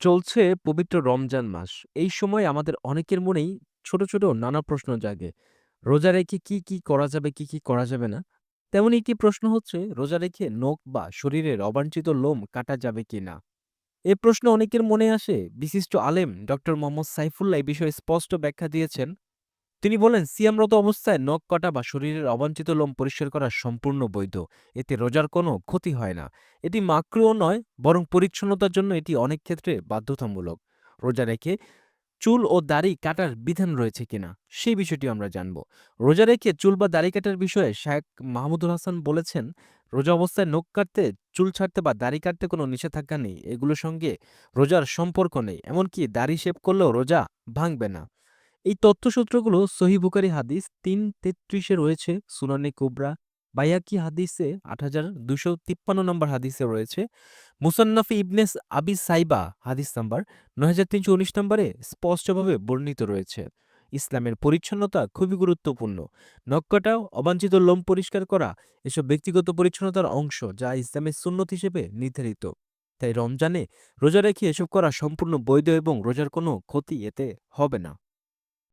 চলছে পবিত্র রমজান মাস। এই সময় আমাদের অনেকের মনেই ছোট, ছোট নানা প্রশ্ন জাগে। রোজা রেখে কি, কি করা যাবে, কি, কি করা যাবে না? তেমন একটি প্রশ্ন হচ্ছে রোজা রেখে নখ বা শরীরের অবাঞ্ছিত লোম কাটা যাবে কি না এ প্রশ্ন অনেকের মনে আসে। বিশিষ্ট আলেম ডক্টর মোহাম্মদ সাইফুল্লাহ এই বিষয়ে স্পষ্ট ব্যাখ্যা দিয়েছেন। তিনি বলেন, সিয়ামরত অবস্থায় নখ কাটা বা শরীরের অবাঞ্ছিত লোম পরিষ্কার করা সম্পূর্ণ বৈধ। এতে রোজার কোনো ক্ষতি হয় না। এটি মাকরুহও নয়, বরং পরিচ্ছন্নতার জন্য এটি অনেক ক্ষেত্রে বাধ্যতামূলক। রোজা রেখে চুল ও দাড়ি কাটার বিধান রয়েছে কিনা, সেই বিষয়টি আমরা জানব। রোজা রেখে চুল বা দাড়ি কাটার বিষয়ে শায়েখ মাহমুদুল হাসান বলেছেন, রোজা অবস্থায় নখ কাটতে, চুল ছাড়তে বা দাড়ি কাটতে কোনো নিষেধাজ্ঞা নেই। এগুলোর সঙ্গে রোজার সম্পর্ক নেই। এমনকি দাড়ি শেভ করলেও রোজা ভাঙবে না। এই তথ্যসূত্রগুলো সহিহ বুখারী হাদিস তিন তেত্রিশে রয়েছে, সুনানে কুবরা, বাইহাকী হাদিসে ৮২৫৩ নম্বর হাদিসে রয়েছে, মুসান্নাফে ইবনেস আবি সাইবা হাদিস নাম্বার ৯৩১৯ নম্বরে স্পষ্টভাবে বর্ণিত রয়েছে। ইসলামের পরিচ্ছন্নতা খুবই গুরুত্বপূর্ণ। নখ কাটা, অবাঞ্ছিত লোম পরিষ্কার করা এসব ব্যক্তিগত পরিচ্ছন্নতার অংশ যা ইসলামের সুন্নত হিসেবে নির্ধারিত। তাই রমজানে রোজা রেখে এসব করা সম্পূর্ণ বৈধ এবং রোজার কোনো ক্ষতি এতে হবে না।